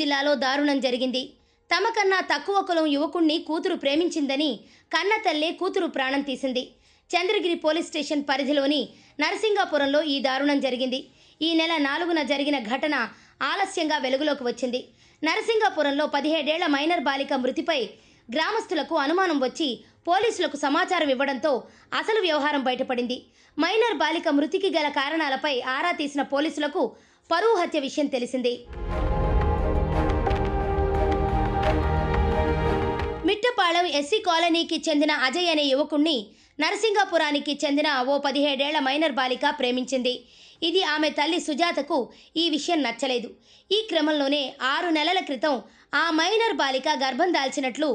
జిల్లాలో దారుణం జరిగింది. తమకన్నా తక్కువ కులం యువకుణ్ణి కూతురు ప్రేమించిందని కన్న తల్లే కూతురు ప్రాణం తీసింది. చంద్రగిరి పోలీస్ స్టేషన్ పరిధిలోని నరసింగాపురంలో ఈ దారుణం జరిగింది. ఈ నెల నాలుగున జరిగిన ఘటన ఆలస్యంగా వెలుగులోకి వచ్చింది. నరసింగాపురంలో పదిహేడేళ్ళ మైనర్ బాలిక మృతిపై గ్రామస్తులకు అనుమానం వచ్చి పోలీసులకు సమాచారం ఇవ్వడంతో అసలు వ్యవహారం బయటపడింది. మైనర్ బాలిక మృతికి గల కారణాలపై ఆరా తీసిన పోలీసులకు పరువు హత్య విషయం తెలిసింది. మిట్టపాళెం ఎస్సీ కాలనీకి చెందిన అజయ్ అనే యువకుణ్ణి నరసింగాపురానికి చెందిన ఓ పదిహేడేళ్ళ మైనర్ బాలిక ప్రేమించింది. ఇది ఆమె తల్లి సుజాతకు ఈ విషయం నచ్చలేదు. ఈ క్రమంలోనే ఆరు నెలల క్రితం ఆ మైనర్ బాలిక గర్భం దాల్చినట్లు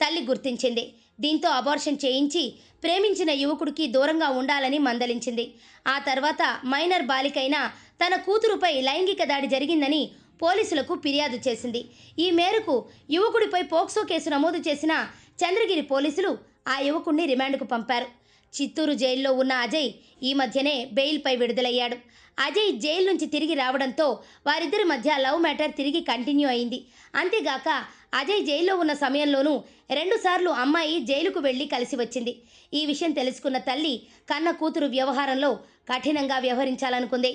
తల్లి గుర్తించింది. దీంతో అబార్షన్ చేయించి ప్రేమించిన యువకుడికి దూరంగా ఉండాలని మందలించింది. ఆ తర్వాత మైనర్ బాలికైన తన కూతురుపై లైంగిక దాడి జరిగిందని పోలీసులకు ఫిర్యాదు చేసింది. ఈ మేరకు యువకుడిపై పోక్సో కేసు నమోదు చేసిన చంద్రగిరి పోలీసులు ఆ యువకుడిని రిమాండ్కు పంపారు. చిత్తూరు జైల్లో ఉన్న అజయ్ ఈ మధ్యనే బెయిల్పై విడుదలయ్యాడు. అజయ్ జైలు నుంచి తిరిగి రావడంతో వారిద్దరి మధ్య లవ్ మ్యాటర్ తిరిగి కంటిన్యూ అయింది. అంతేగాక అజయ్ జైల్లో ఉన్న సమయంలోనూ రెండుసార్లు అమ్మాయి జైలుకు వెళ్ళి కలిసి వచ్చింది. ఈ విషయం తెలుసుకున్న తల్లి కన్న కూతురు వ్యవహారంలో కఠినంగా వ్యవహరించాలనుకుంది.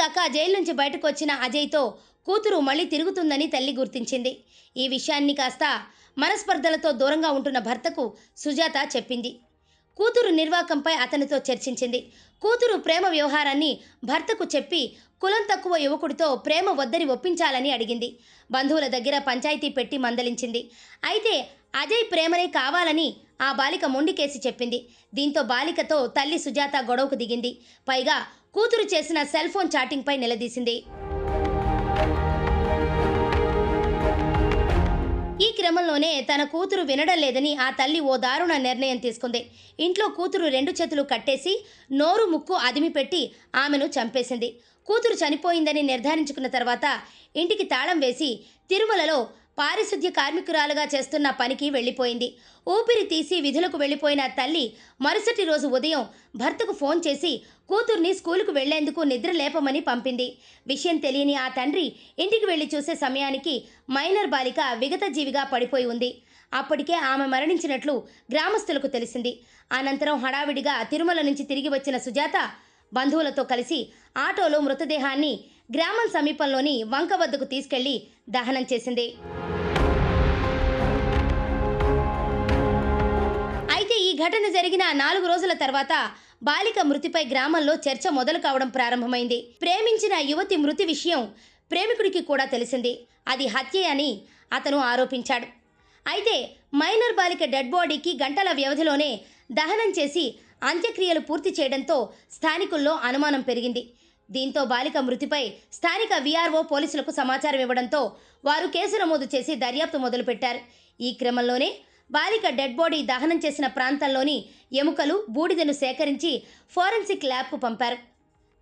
అంతేగాక జైలు నుంచి బయటకు వచ్చిన అజయ్తో కూతురు మళ్ళీ తిరుగుతుందని తల్లి గుర్తించింది. ఈ విషయాన్ని కాస్త మనస్పర్ధలతో దూరంగా ఉంటున్న భర్తకు సుజాత చెప్పింది. కూతురు నిర్వాకంపై అతనితో చర్చించింది. కూతురు ప్రేమ వ్యవహారాన్ని భర్తకు చెప్పి కులం తక్కువ యువకుడితో ప్రేమ వద్దని ఒప్పించాలని అడిగింది. బంధువుల దగ్గర పంచాయతీ పెట్టి మందలించింది. అయితే అజయ్ ప్రేమనే కావాలని ఆ బాలిక మొండికేసి చెప్పింది. దీంతో బాలికతో తల్లి సుజాత గొడవకు దిగింది. పైగా కూతురు చేసిన సెల్ ఫోన్ చాటింగ్పై నిలదీసింది. ఈ క్రమంలోనే తన కూతురు వినడం లేదని ఆ తల్లి ఓ దారుణ నిర్ణయం తీసుకుంది. ఇంట్లో కూతురు రెండు చేతులు కట్టేసి నోరు ముక్కు అదిమిపెట్టి ఆమెను చంపేసింది. కూతురు చనిపోయిందని నిర్ధారించుకున్న తర్వాత ఇంటికి తాళం వేసి తిరుమలలో పారిశుద్ధ్య కార్మికురాలుగా చేస్తున్న పనికి వెళ్ళిపోయింది. ఊపిరి తీసి విధులకు వెళ్ళిపోయిన తల్లి మరుసటి రోజు ఉదయం భర్తకు ఫోన్ చేసి కూతుర్ని స్కూలుకు వెళ్ళేందుకు నిద్ర లేపమని పంపింది. విషయం తెలియని ఆ తండ్రి ఇంటికి వెళ్ళి చూసే సమయానికి మైనర్ బాలిక విగత జీవిగా పడిపోయి ఉంది. అప్పటికే ఆమె మరణించినట్లు గ్రామస్తులకు తెలిసింది. అనంతరం హడావిడిగా తిరుమల నుంచి తిరిగి వచ్చిన సుజాత బంధువులతో కలిసి ఆటోలో మృతదేహాన్ని గ్రామం సమీపంలోని వంక వద్దకు తీసుకెళ్ళి దహనం చేసింది. ఘటన జరిగిన నాలుగు రోజుల తర్వాత బాలిక మృతిపై గ్రామంలో చర్చ మొదలు కావడం ప్రారంభమైంది. ప్రేమించిన యువతి మృతి విషయం ప్రేమికుడికి కూడా తెలిసింది. అది హత్యే అని అతను ఆరోపించాడు. అయితే మైనర్ బాలిక డెడ్ బాడీకి గంటల వ్యవధిలోనే దహనం చేసి అంత్యక్రియలు పూర్తి చేయడంతో స్థానికుల్లో అనుమానం పెరిగింది. దీంతో బాలిక మృతిపై స్థానిక వీఆర్ఓ పోలీసులకు సమాచారం ఇవ్వడంతో వారు కేసు నమోదు చేసి దర్యాప్తు మొదలుపెట్టారు. ఈ క్రమంలోనే బాలిక డెడ్ బాడీ దహనం చేసిన ప్రాంతంలోని ఎముకలు బూడిదను సేకరించి ఫోరెన్సిక్ ల్యాబ్కు పంపారు.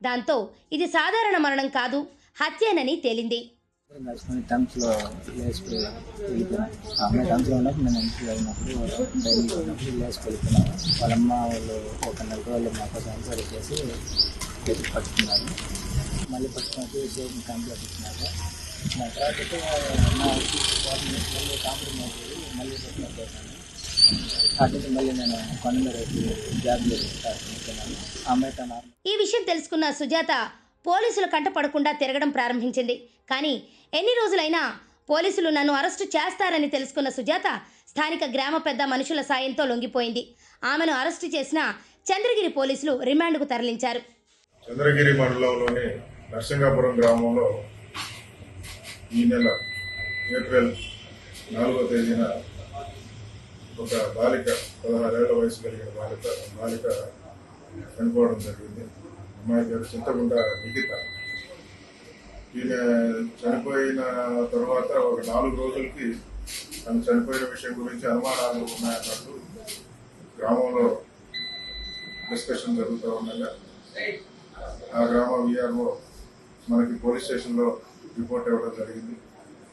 దాంతో ఇది సాధారణ మరణం కాదు హత్యేనని తేలింది. వాళ్ళు ఒక నెల రోజులు చేసి పట్టుకున్నారు. మళ్ళీ పట్టుకున్నట్టు సేమ్ ఇచ్చినారు నా తర్వాత కాంప్రమైజ్ అయ్యి మళ్ళీ సెటిల్ అటు మళ్ళీ నేను కొండ మీద జాబ్ ఈ విషయం తెలుసుకున్న సుజాత పోలీసులు కంటపడకుండా తిరగడం ప్రారంభించింది. కానీ ఎన్ని రోజులైనా పోలీసులు నన్ను అరెస్టు చేస్తారని తెలుసుకున్న సుజాత స్థానిక గ్రామ పెద్ద మనుషుల సాయంతో లొంగిపోయింది. ఆమెను అరెస్టు చేసిన చంద్రగిరి పోలీసులు రిమాండ్కు తరలించారు. చంద్రగిరి మండలంలోని నరసింగాపురం గ్రామంలో ఈ నెల ఏప్రిల్ నాలుగో తేదీన ఒక బాలిక పదహారేళ్ళ వయసు కలిగిన బాలిక బాలిక చనిపోవడం జరిగింది. అమ్మాయి పేరు చింతగుండ నిఖిత. ఈమె చనిపోయిన తర్వాత ఒక నాలుగు రోజులకి తను చనిపోయిన విషయం గురించి అనుమానాలు ఉన్నాయన్నట్టు గ్రామంలో డిస్కషన్ జరుగుతూ ఉండగా ఆ గ్రామ విఆర్ఓ మనకి పోలీస్ స్టేషన్లో రిపోర్ట్ ఇవ్వడం జరిగింది.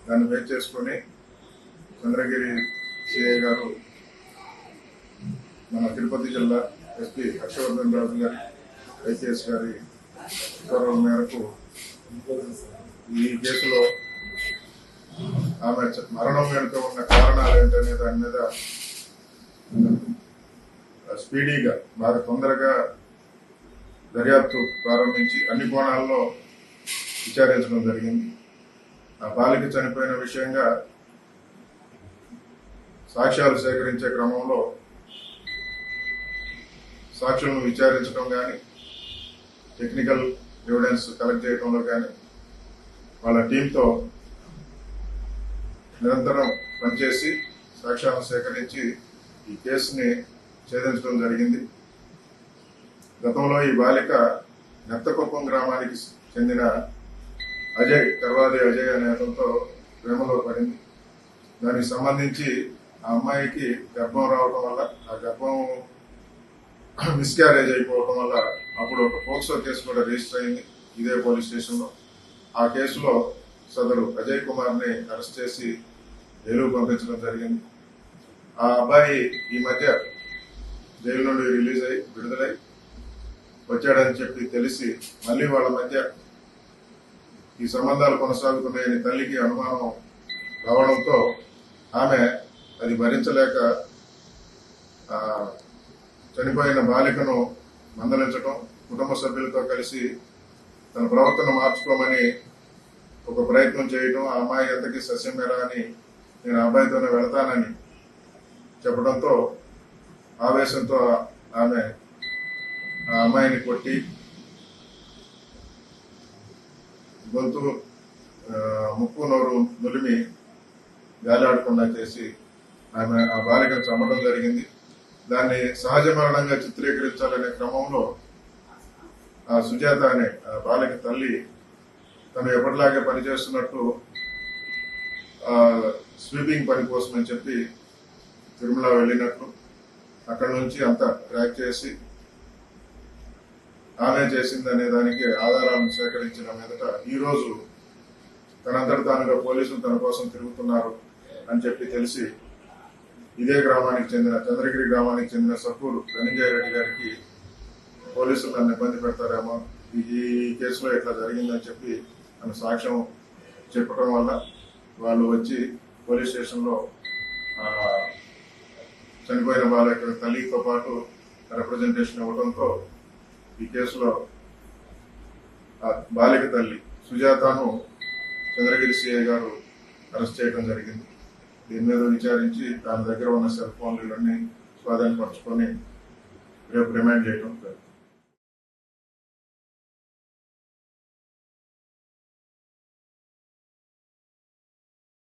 దాన్ని వెయిట్ చేసుకొని చంద్రగిరి సిఐ గారు మన తిరుపతి జిల్లా ఎస్పీ హర్షవర్ధన్ రాజు గారి ఐసీఎస్ గారి ఉత్తర్వుల మేరకు ఈ కేసులో ఆమె మరణం వెనుక ఉన్న కారణాలు ఏంటనే దాని మీద స్పీడీగా బాగా తొందరగా దర్యాప్తు ప్రారంభించి అన్ని కోణాల్లో విచారించడం జరిగింది. ఆ బాలిక చనిపోయిన విషయంగా సాక్ష్యాలు సేకరించే క్రమంలో సాక్షులను విచారించడం కానీ టెక్నికల్ ఎవిడెన్స్ కలెక్ట్ చేయడంలో కానీ వాళ్ళ టీంతో నిరంతరం పనిచేసి సాక్ష్యాలను సేకరించి ఈ కేసుని ఛేదించడం జరిగింది. గతంలో ఈ బాలిక నెత్తకుప్పం గ్రామానికి చెందిన అజయ్ కర్వాది అజయ్ అనే అతనితో ప్రేమలో పడింది. దానికి సంబంధించి ఆ అమ్మాయికి గర్భం రావడం వల్ల ఆ గర్భం మిస్క్యారేజ్ అయిపోవడం వల్ల అప్పుడు ఒక పోక్సో కేసు కూడా రిజిస్టర్ అయింది ఇదే పోలీస్ స్టేషన్లో. ఆ కేసులో సదరు అజయ్ కుమార్ని అరెస్ట్ చేసి జైలు పంపించడం జరిగింది. ఆ అబ్బాయి ఈ మధ్య జైలు నుండి రిలీజ్ అయి విడుదలై వచ్చాడని చెప్పి తెలిసి మళ్ళీ వాళ్ళ మధ్య ఈ సంబంధాలు కొనసాగుతున్నాయని తల్లికి అనుమానం రావడంతో ఆమె అది భరించలేక చనిపోయిన బాలికను మందలించటం కుటుంబ సభ్యులతో కలిసి తన ప్రవర్తన మార్చుకోమని ఒక ప్రయత్నం చేయటం ఆ అమ్మాయి ఎంతకి సస్యమేరా అని నేను అబ్బాయితోనే వెళతానని చెప్పడంతో ఆవేశంతో ఆమె ఆ అమ్మాయిని కొట్టి గొంతు ముక్కు నోరు నులిమి వేలాడకుండా చేసి ఆమె ఆ బాలిక చంపడం జరిగింది. దాన్ని సహజ మరణంగా చిత్రీకరించాలనే క్రమంలో ఆ సుజాత అనే ఆ బాలిక తల్లి తను ఎప్పటిలాగే పనిచేస్తున్నట్టు ఆ స్వీపింగ్ పని కోసం అని చెప్పి తిరుమల వెళ్ళినట్లు అక్కడ నుంచి అంతా ట్రాక్ చేసి ఆమె చేసింది అనే దానికి ఆధారాలను సేకరించిన మీదట ఈరోజు తనంతటి తానుగా పోలీసులు తన కోసం తిరుగుతున్నారు అని చెప్పి తెలిసి ఇదే గ్రామానికి చెందిన చంద్రగిరి గ్రామానికి చెందిన సప్పూరు ధనంజయ రెడ్డి గారికి పోలీసులు నన్ను ఇబ్బంది పెడతారేమో. ఈ కేసులో ఇట్లా జరిగిందని చెప్పి తన సాక్ష్యం చెప్పడం వల్ల వాళ్ళు వచ్చి పోలీస్ స్టేషన్లో చనిపోయిన వాళ్ళ యొక్క తల్లితో పాటు రిప్రజెంటేషన్ ఇవ్వడంతో ఈ కేసులో బాలిక తల్లి సుజాతను చంద్రగిరి సిఐ గారు అరెస్ట్ చేయడం జరిగింది. దీని మీద విచారించి దాని దగ్గర ఉన్న సెల్ ఫోన్లు ఇవన్నీ స్వాధీనపరచుకొని రేపు రిమాండ్ చేయడం